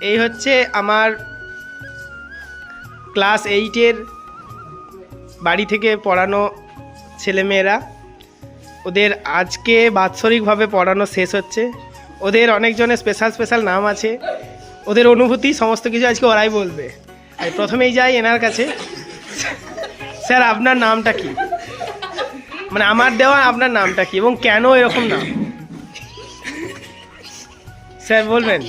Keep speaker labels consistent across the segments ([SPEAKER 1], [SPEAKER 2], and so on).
[SPEAKER 1] এই হচ্ছে আমার ক্লাস এইটের বাড়ি থেকে পড়ানো ছেলেমেয়েরা। ওদের আজকে বাৎসরিকভাবে পড়ানো শেষ হচ্ছে। ওদের অনেকজনের স্পেশাল স্পেশাল নাম আছে। ওদের অনুভূতি, সমস্ত কিছু আজকে ওরাই বলবে। আর প্রথমেই যাই এনার কাছে। স্যার, আপনার নামটা কি? মানে আমার দেওয়া আপনার নামটা কি এবং কেন এরকম নাম? স্যার, বলবেন?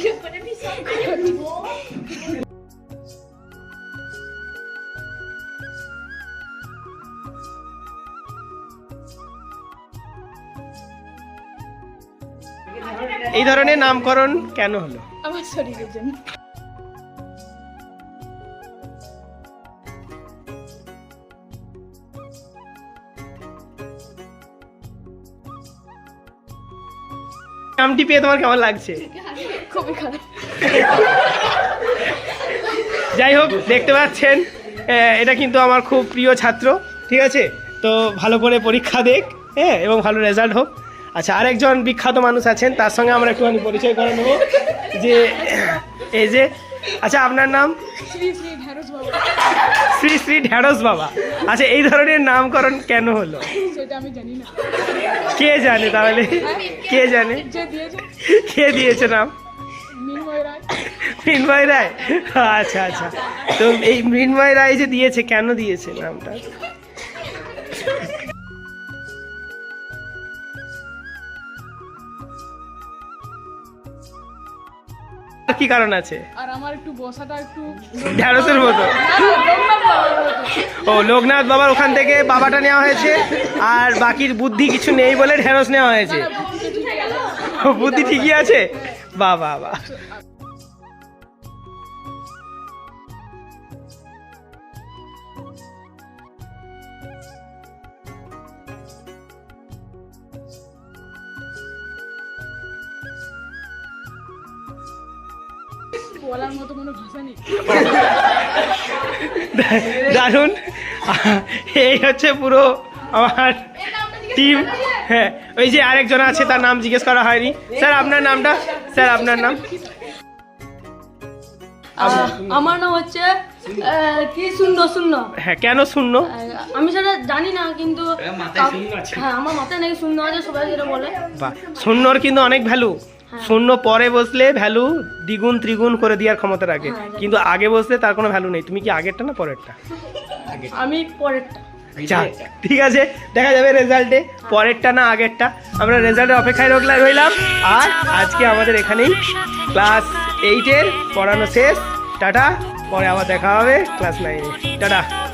[SPEAKER 1] এই ধরনের নামকরণ কেন হলো?
[SPEAKER 2] আমার শরীরের জন্য।
[SPEAKER 1] নামটি পেয়ে তোমার কেমন লাগছে?
[SPEAKER 2] খুবই খারাপ।
[SPEAKER 1] যাই হোক দেখতে পাচ্ছেন এটা কিন্তু আমার খুব প্রিয় ছাত্র ঠিক আছে? তো ভালো করে পরীক্ষা দেখ হ্যাঁ এবং ভালো রেজাল্ট হোক। আচ্ছা আরেকজন বিখ্যাত মানুষ আছেন তার সঙ্গে আমরা একটুখানি পরিচয় করে নেব যে এই যে আচ্ছা আপনার নাম?
[SPEAKER 2] শ্রী শ্রী ঢেঁড়স বাবু।
[SPEAKER 1] শ্রী শ্রী ঢ্যাঁড়স বাবা। আচ্ছা এই ধরনের নামকরণ কেন হলো?
[SPEAKER 2] সেটা আমি জানি না।
[SPEAKER 1] কে জানে তাহলে? কে জানে?
[SPEAKER 2] যে দিয়েছে?
[SPEAKER 1] কে দিয়েছে নাম?
[SPEAKER 2] মিনময় রায়।
[SPEAKER 1] মৃন্ময় রায়? আচ্ছা আচ্ছা। তো এই মৃন্ময় রায় যে দিয়েছে কেন দিয়েছে নামটা? কি কারণ আছে?
[SPEAKER 2] আর আমার একটু বসাটা একটু
[SPEAKER 1] ঢ্যাঁড়সের মতো। ও, লোকনাথ বাবার ওখান থেকে বাবাটা নেওয়া হয়েছে, আর বাকির বুদ্ধি কিছু নেই বলে ঢেঁড়স নেওয়া হয়েছে। বুদ্ধি ঠিকই আছে? বাহ বাহ।
[SPEAKER 2] বলার মতো কোনো ভাষা নেই।
[SPEAKER 1] দারুণ। এই হচ্ছে পুরো আমার টিম হ্যাঁ ওই যে আরেকজন আছে তার নাম জিজ্ঞেস করা হয়নি। স্যার আপনার নামটা? স্যার আপনার নাম?
[SPEAKER 3] আমার নাম হচ্ছে কি শূন্য শূন্য?
[SPEAKER 1] হ্যাঁ কেন শূন্য?
[SPEAKER 3] আমি সেটা জানি না কিন্তু
[SPEAKER 1] মাথায় শূন্য আছে।
[SPEAKER 3] হ্যাঁ আমার মাথায় নাকি শূন্য আছে সবাই যেটা বলে।
[SPEAKER 1] বাহ শূন্যর কিন্তু অনেক ভ্যালু শূন্য পরে বসলে ভ্যালু দ্বিগুণ ত্রিগুণ করে দেওয়ার ক্ষমতা রাখে
[SPEAKER 3] হ্যাঁ,
[SPEAKER 1] কিন্তু আগে বসলে তার কোনো ভ্যালু নেই। তুমি কি আগেরটা না পরেরটা?
[SPEAKER 3] আমি পরেরটা।
[SPEAKER 1] যাক, ঠিক আছে দেখা যাবে রেজাল্টে পরেরটা না আগেরটা। আমরা রেজাল্টের অপেক্ষায় রইলা- রইলাম। আর আজকে আমাদের এখানেই ক্লাস এইটের পড়ানো শেষ। টাটা পরে আবার দেখা হবে ক্লাস নাইনে টাটা।